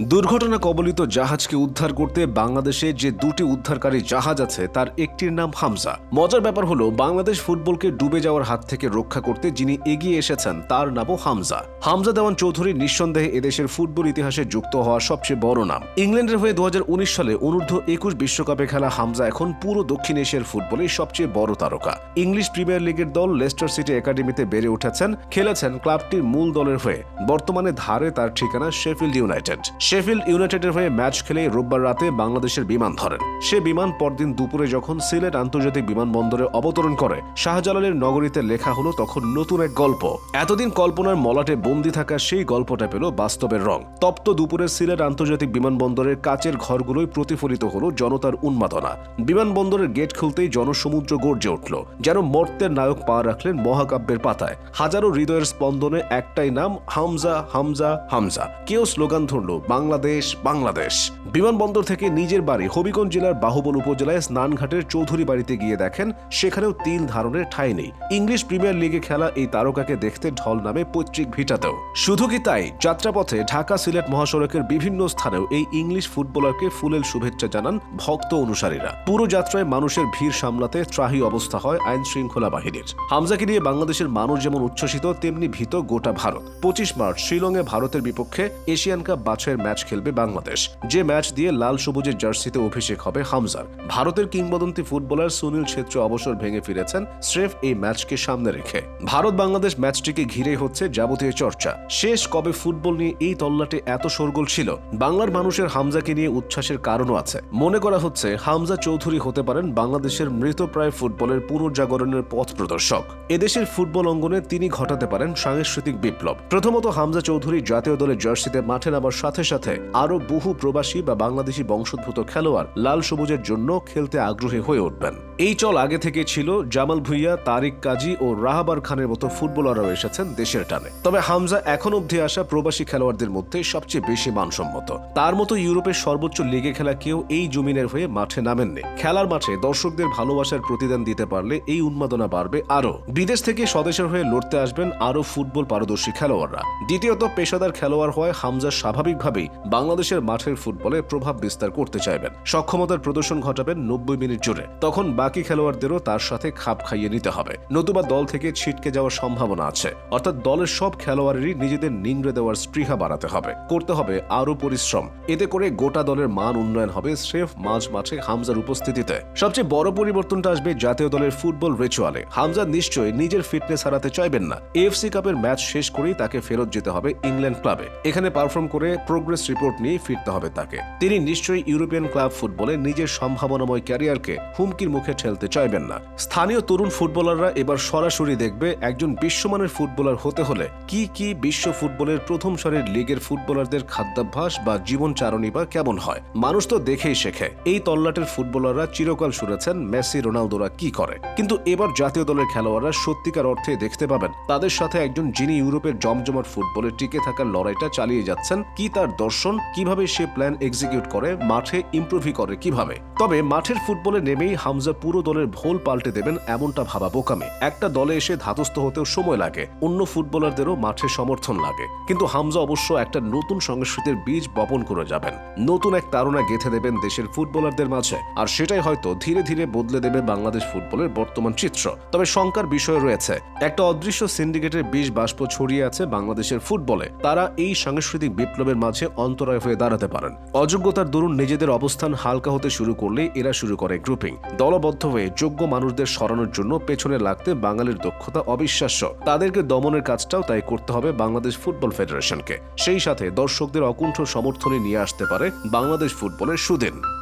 দুর্ঘটনা কবলিত জাহাজকে উদ্ধার করতে বাংলাদেশে যে দুটি উদ্ধারকারী জাহাজ আছে, তার একটির নাম হামজা। মজার ব্যাপার হলো, বাংলাদেশ ফুটবলকে ডুবে যাওয়ার হাত থেকে রক্ষা করতে যিনি এগিয়ে এসেছেন, তার নামও হামজা। হামজা দেওয়ান চৌধুরী নিঃসন্দেহে এদেশের ফুটবল ইতিহাসে যুক্ত হওয়া সবচেয়ে বড় নাম। ইংল্যান্ডের হয়ে দুহাজার উনিশ সালে অনূর্ধ্ব একুশ বিশ্বকাপে খেলা হামজা এখন পুরো দক্ষিণ এশিয়ার ফুটবলের সবচেয়ে বড় তারকা। ইংলিশ প্রিমিয়ার লিগের দল লেস্টার সিটি একাডেমিতে বেড়ে উঠেছেন, খেলেছেন ক্লাবটির মূল দলের হয়ে। বর্তমানে ধারে তার ঠিকানা শেফিল্ড ইউনাইটেড শেফিল্ড ইউনাইটেডের হয়ে ম্যাচ খেলে রোববার রাতে বাংলাদেশের বিমান ধরেন। সে বিমান পরদিন দুপুরে যখন সিলেট আন্তর্জাতিক বিমানবন্দরে অবতরণ করে, শাহজালালের নগরীতে লেখা হলো তখন নতুন এক গল্প। এতদিন কল্পনার মলাটে বন্দি থাকা সেই গল্পটা পেল বাস্তবের রং। তপ্ত দুপুরে সিলেট আন্তর্জাতিক বিমানবন্দরের কাচের ঘরগুলোই প্রতিফলিত হলো জনতার উন্মাদনা। বিমানবন্দরের গেট খুলতেই জনসমুদ্র গর্জে উঠল, যেন মর্তের নায়ক পা রাখলেন মহাকাব্যের পাতায়। হাজারো হৃদয়ের স্পন্দনে একটাই নাম, হামজা হামজা হামজা। কেউ স্লোগান ধরল বাংলাদেশ বাংলাদেশ। বিমানবন্দর থেকে নিজের বাড়ি হবিগঞ্জ জেলার বাহুবল উপজেলায় স্নানঘাটের চৌধুরী বাড়িতে গিয়ে দেখেন, সেখানেও তিল ধারণের ঠাঁই নেই। ইংলিশ প্রিমিয়ার লিগে খেলা এই তারকাকে দেখতে ঢল নামে পৈতৃক ভিটাতেও। শুধু কি তাই? যাত্রাপথে ঢাকা সিলেট মহাসড়কের বিভিন্ন স্থানেও এই ইংলিশ ফুটবলারকে ফুলেল শুভেচ্ছা জানান ভক্ত অনুসারীরা। পুরো যাত্রায় মানুষের ভিড় সামলাতে ত্রাহি অবস্থা হয় আইন শৃঙ্খলা বাহিনীর। হামজাকে নিয়ে বাংলাদেশের মানুষ যেমন উচ্ছ্বসিত, তেমনি ভীত গোটা ভারত। পঁচিশ মার্চ, শিলংয়ে ভারতের বিপক্ষে এশিয়ান কাপ বাছাইয়ের ম্যাচ খেলবে বাংলাদেশ। যে ম্যাচ দিয়ে লাল সবুজের জার্সিতে অভিষেক হবে হামজার। ভারতের কিংবদন্তি ফুটবলার সুনীল ছেত্র অবসর ভেঙে ফিরেছেন, স্রেফ এই ম্যাচকে সামনে রেখে। ভারত বাংলাদেশ ম্যাচটিকে ঘিরেই হচ্ছে যাবতীয় চর্চা। শেষ কবে ফুটবল নিয়ে এই তল্লাটে এত শোরগোল ছিল? বাংলার মানুষের হামজাকে নিয়ে উচ্ছ্বাসের কারণও আছে। মনে করা হচ্ছে, হামজা চৌধুরী হতে পারেন বাংলাদেশের মৃতপ্রায় ফুটবলের পুনর্জাগরণের পথ প্রদর্শক। এদেশের ফুটবল অঙ্গনে তিনি ঘটাতে পারেন সাংস্কৃতিক বিপ্লব। প্রথমত হামজা চৌধুরী জাতীয় দলের জার্সিতে মাঠে নামার সাথে সাথে আরও বহু প্রবাসী বা বাংলাদেশি বংশোদ্ভূত খেলোয়াড় লাল সবুজের জন্য খেলতে আগ্রহী হয়ে উঠবেন। এই চল আগে থেকে ছিল জামাল ভুইয়া, তারিক কাজী ও রাহাবার খানের মতো ফুটবলাররাও এসেছেন দেশের টানে। তবে হামজা এখন অবধি আসা প্রবাসী খেলোয়াড়দের মধ্যে সবচেয়ে বেশি মানসম্মত। তার মতো ইউরোপের সর্বোচ্চ লিগে খেলা কেউ এই জমিনের হয়ে মাঠে নামেননি। খেলার মাঠে দর্শকদের ভালোবাসার প্রতিদান দিতে পারলে এই উন্মাদনা বাড়বে আরও। বিদেশ থেকে স্বদেশের হয়ে লড়তে আসবেন আরও ফুটবল পারদর্শী খেলোয়াড়রা। দ্বিতীয়ত পেশাদার খেলোয়াড় হওয়ায় হামজা স্বাভাবিকভাবেই বাংলাদেশের মাঠের ফুটবলে প্রভাব বিস্তার করতে চাইবেন। সক্ষমতার প্রদর্শন ঘটাবেন নব্বই মিনিট জুড়ে। তখন বাকি খেলোয়াড়দেরও তার সাথে খাপ খাইয়ে নিতে হবে। নতুবা দল থেকে ছিটকে যাওয়ার সম্ভাবনা আছে। অর্থাৎ দলের সব খেলোয়াড়েরই নিজেদের নিংড়ে দেওয়ার স্পৃহা বাড়াতে হবে। করতে হবে আরও পরিশ্রম। এতে করে গোটা দলের মান উন্নয়ন হবে স্রেফ মাঝ মাঠে হামজার উপস্থিতিতে। সবচেয়ে বড় পরিবর্তনটা আসবে জাতীয় দলের ফুটবল রিচুয়ালে। হামজা নিশ্চয়ই নিজের ফিটনেস হারাতে চাইবেন না। এএফসি কাপের ম্যাচ শেষ করেই তাকে ফেরত যেতে হবে ইংল্যান্ড ক্লাবে। এখানে পারফর্ম করে প্রোগ্রেস রিপোর্ট নিয়ে ফিরতে হবে তাকে। তিনি নিশ্চয়ই ইউরোপিয়ান ক্লাব ফুটবলে নিজের সম্ভাবনাময় ক্যারিয়ারকে হুমকির মুখে ঠেলতে চাইবেন না। স্থানীয় তরুণ ফুটবলাররা এবার সরাসরি দেখবে একজন বিশ্বমানের ফুটবলার হতে হলে কি কি বিশ্ব ফুটবলের প্রথম সারির লিগের ফুটবলারদের খাদ্যাভ্যাস বা জীবনচারণী বা কেমন হয়, মানুষ তো দেখেই শেখে। এই তল্লাটের ফুটবলাররা চিরকাল শুনেছেন মেসি, রোনালদোরা কি করে। কিন্তু এবার জাতীয় দলের খেলোয়াড়রা সত্যিকার অর্থে দেখতে পাবেন, তাদের সাথে একজন যিনি ইউরোপের জমজমাট ফুটবলে টিকে থাকার লড়াইটা চালিয়ে যাচ্ছেন, কি তার দর্শন, কীভাবে সে প্ল্যান এক্সিকিউট করে, মাঠে ইমপ্রুভি করে, কীভাবে? তবে মাঠের ফুটবলে নেমেই হামজা পুরো দলের ভোল পাল্টে দেবেন এমনটা ভাবা বোকামি। একটা দলে এসে ধাতস্থ হতেও সময় লাগে, অন্য ফুটবলারদেরও মাঠে সমর্থন লাগে। কিন্তু হামজা অবশ্য একটা নতুন সংস্কৃতির বীজ বপন করে যাবেন। নতুন এক তারা গেঁথে দেবেন দেশের ফুটবলারদের মাঝে। আর সেটাই হয়তো ধীরে ধীরে বদলে দেবে বাংলাদেশ ফুটবলের বর্তমান চিত্র। তবে শঙ্কার বিষয় রয়েছে, একটা অদৃশ্য সিন্ডিকেটের বিষ বাষ্প ছড়িয়ে আছে বাংলাদেশের ফুটবলে তারা এই সাংস্কৃতিক বিপ্লবের মাঝে অন্তরায় হয়ে দাঁড়াতে পারেন। অযোগ্যতার দরুন নিজেদের অবস্থান হালকা হতে শুরু করলে এরা শুরু করে গ্রুপিং দলবদ্ধ হয়ে যোগ্য মানুষদের সরানোর জন্য পেছনে লাগতে বাঙালির দক্ষতা অবিশ্বাস্য। তাদেরকে দমনের কাজটাও তাই করতে হবে বাংলাদেশ ফুটবল ফেডারেশনকে। সেই সাথে দর্শকদের অকুণ্ঠ সমর্থনে নিয়ে আসতে পারে বাংলাদেশ ফুটবলের সুদিন।